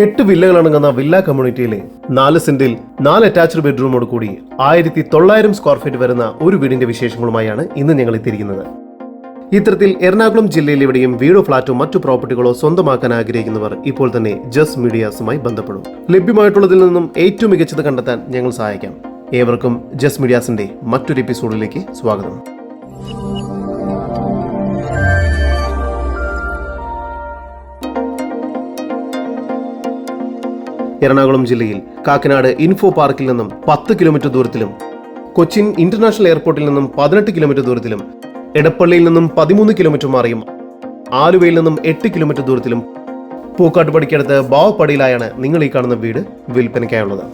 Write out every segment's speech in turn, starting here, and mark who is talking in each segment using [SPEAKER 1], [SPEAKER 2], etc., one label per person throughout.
[SPEAKER 1] എട്ട് വില്ലകളടങ്ങുന്ന വില്ല കമ്മ്യൂണിറ്റിയിലെ നാല് സെന്റിൽ നാല് അറ്റാച്ച്ഡ് ബെഡ്റൂമോട് കൂടി ആയിരത്തി തൊള്ളായിരം സ്ക്വയർ ഫീറ്റ് വരുന്ന ഒരു വീടിന്റെ വിശേഷങ്ങളുമായാണ് ഇന്ന് ഞങ്ങൾ എത്തിയിരിക്കുന്നത്. ഇത്തരത്തിൽ എറണാകുളം ജില്ലയിൽ എവിടെയും വീടോ ഫ്ളാറ്റോ മറ്റു പ്രോപ്പർട്ടികളോ സ്വന്തമാക്കാൻ ആഗ്രഹിക്കുന്നവർ ഇപ്പോൾ തന്നെ ജസ് മീഡിയാസുമായി ബന്ധപ്പെടും. ലഭ്യമായിട്ടുള്ളതിൽ നിന്നും ഏറ്റവും മികച്ചത് കണ്ടെത്താൻ ഞങ്ങൾ സഹായിക്കാം. ഏവർക്കും ജസ് മീഡിയാസിന്റെ മറ്റൊരു എപ്പിസോഡിലേക്ക് സ്വാഗതം. എറണാകുളം ജില്ലയിൽ കാക്കനാട് ഇൻഫോ പാർക്കിൽ നിന്നും പത്ത് കിലോമീറ്റർ ദൂരത്തിലും കൊച്ചിൻ ഇന്റർനാഷണൽ എയർപോർട്ടിൽ നിന്നും പതിനെട്ട് കിലോമീറ്റർ ദൂരത്തിലും എടപ്പള്ളിയിൽ നിന്നും പതിമൂന്ന് കിലോമീറ്റർ മാറിയും ആലുവയിൽ നിന്നും എട്ട് കിലോമീറ്റർ ദൂരത്തിലും. പൂക്കാട്ടുപടിക്കടുത്ത് ബാവപ്പടിയിലായാണ് നിങ്ങൾ ഈ കാണുന്ന വീട് വിൽപ്പനയ്ക്കായുള്ളത്.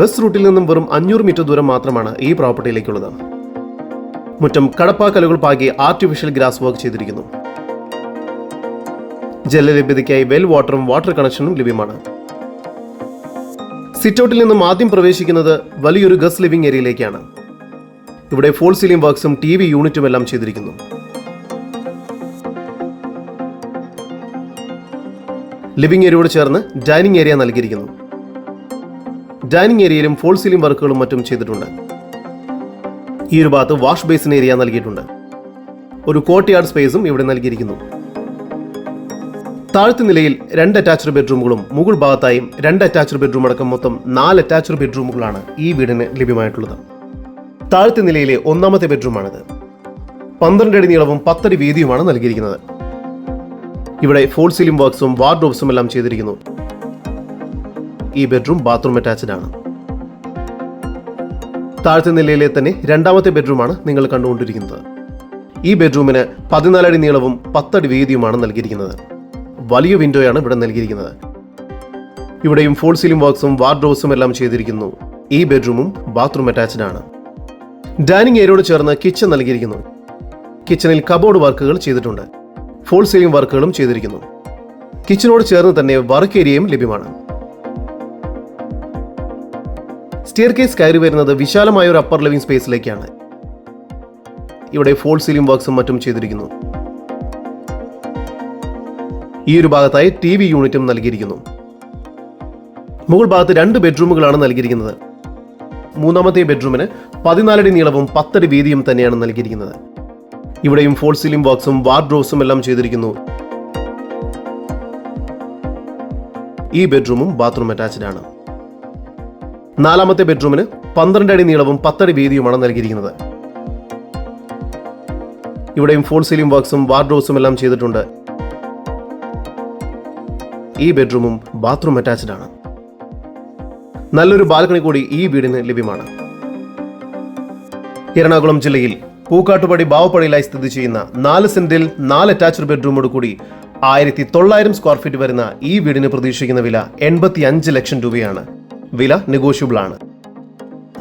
[SPEAKER 1] ബസ് റൂട്ടിൽ നിന്നും വെറും അഞ്ഞൂറ് മീറ്റർ ദൂരം മാത്രമാണ് ഈ പ്രോപ്പർട്ടിയിലേക്കുള്ളത് മുറ്റം കടപ്പാക്കലുകൾ പാകി ആർട്ടിഫിഷ്യൽ ഗ്രാസ് വർക്ക് ചെയ്തിരിക്കുന്നു. ജലലഭ്യതയ്ക്കായി വെൽ വാട്ടറും വാട്ടർ കണക്ഷനും ലഭ്യമാണ്. സിറ്റൗട്ടിൽ നിന്നും ആദ്യം പ്രവേശിക്കുന്നത് വലിയൊരു ഗസ് ലിവിംഗ് ഏരിയയിലേക്കാണ് ഇവിടെ ഫോൾ സീലിംഗ് വർക്ക്സും ടി വി യൂണിറ്റും എല്ലാം ചെയ്തിരിക്കുന്നു. ലിവിംഗ് ഏരിയയോട് ചേർന്ന് ഡൈനിങ് ഏരിയ നൽകിയിരിക്കുന്നു. ഡൈനിങ് ഏരിയയിലും ഫോൾ സീലിംഗ് വർക്കുകളും മറ്റും ചെയ്തിട്ടുണ്ട്. ഈ ഒരു ഭാഗത്ത് വാഷ് ബേസിൻ ഏരിയ നൽകിയിട്ടുണ്ട്. ഒരു കോർട്ട്യാർഡ് സ്പേസും ഇവിടെ നൽകിയിരിക്കുന്നു. താഴത്തെ നിലയിൽ രണ്ട് അറ്റാച്ച്ഡ് ബെഡ്റൂമുകളും മുകൾ ഭാഗത്തായും രണ്ട് അറ്റാച്ച്ഡ് ബെഡ്റൂം അടക്കം മൊത്തം നാല് അറ്റാച്ച്ഡ് ബെഡ്റൂമുകളാണ് ഈ വീടിന് ലഭ്യമായിട്ടുള്ളത്. താഴത്തെ നിലയിലെ ഒന്നാമത്തെ ബെഡ്റൂമാണിത് പന്ത്രണ്ട് അടി നീളവും പത്തടി വീതിയുമാണ് നൽകിയിരിക്കുന്നത്. ഇവിടെ ഫോൾ സീലിംഗ് വർക്ക്സും വാർഡ്രോബ്സും എല്ലാം ചെയ്തിരിക്കുന്നു. ഈ ബെഡ്റൂം ബാത്റൂം അറ്റാച്ച്ഡ് ആണ്. താഴത്തെ നിലയിലെ തന്നെ രണ്ടാമത്തെ ബെഡ്റൂമാണ് നിങ്ങൾ കണ്ടുകൊണ്ടിരിക്കുന്നത്. ഈ ബെഡ്റൂമിന് പതിനാലടി നീളവും പത്തടി വീതിയുമാണ് നൽകിയിരിക്കുന്നത്. വലിയ വിൻഡോയാണ് ഇവിടെ നൽകിയിരിക്കുന്നത്. ഇവിടെയും ഫോൾ സീലിംഗ് വർക്ക്സും വാർഡ്രോസും എല്ലാം ചെയ്തിരിക്കുന്നു. ഈ ബെഡ്റൂമും ബാത്റൂം അറ്റാച്ച്ഡ് ആണ്. ഡൈനിങ് ഏരിയയോട് ചേർന്ന് കിച്ചൺ നൽകിയിരിക്കുന്നു. കിച്ചണിൽ കബോർഡ് വർക്കുകൾ ചെയ്തിട്ടുണ്ട്. ഫോൾ സീലിംഗ് വർക്കുകളും ചെയ്തിരിക്കുന്നു. കിച്ചനോട് ചേർന്ന് തന്നെ വർക്ക് ഏരിയയും ലഭ്യമാണ്. സ്റ്റെയർ കേസ് കയറി വരുന്നത് വിശാലമായ ഒരു അപ്പർ ലിവിംഗ് സ്പേസിലേക്കാണ് ഇവിടെ ഫോൾ സീലിംഗ് വർക്ക്സും മറ്റും ചെയ്തിരിക്കുന്നു. ഈ ഒരു ഭാഗത്തായി ടി വി യൂണിറ്റും നൽകിയിരിക്കുന്നു. മുകൾ ഭാഗത്ത് രണ്ട് ബെഡ്റൂമുകളാണ് നൽകിയിരിക്കുന്നത്. മൂന്നാമത്തെ ബെഡ്റൂമിന് പതിനാലടി നീളവും പത്തടി വീതിയും തന്നെയാണ് നൽകിയിരിക്കുന്നത്. ഇവിടെയും ഫോൾ സീലിംഗ് ബോക്സും വാർഡ്രോബ്സും എല്ലാം ചെയ്തിരിക്കുന്നു. ഈ ബെഡ്റൂമും ബാത്റൂം അറ്റാച്ച്ഡ് ആണ്. നാലാമത്തെ ബെഡ്റൂമിന് പന്ത്രണ്ട് അടി നീളവും പത്തടി വീതിയുമാണ് നൽകിയിരിക്കുന്നത്. ഇവിടെയും ഫോൾ സീലിംഗ് വർക്ക്സും വാർഡ്രോബ്സും എല്ലാം ചെയ്തിട്ടുണ്ട്. ഈ ബെഡ്റൂമും ബാത്റൂം അറ്റാച്ച്ഡ് ആണ്. നല്ലൊരു ബാൽക്കണി കൂടി ഈ വീടിന് ലഭ്യമാണ്. എറണാകുളം ജില്ലയിൽ പൂക്കാട്ടുപടി ബാവപ്പടിയിലായി സ്ഥിതി ചെയ്യുന്ന നാല് സെന്റിൽ നാല് അറ്റാച്ച്ഡ് ബെഡ്റൂമോട് കൂടി ആയിരത്തി തൊള്ളായിരം സ്ക്വയർ ഫീറ്റ് വരുന്ന ഈ വീടിന് പ്രതീക്ഷിക്കുന്ന വില എൺപത്തി അഞ്ച് ലക്ഷം രൂപയാണ്. വില നെഗോഷ്യബിൾ ആണ്.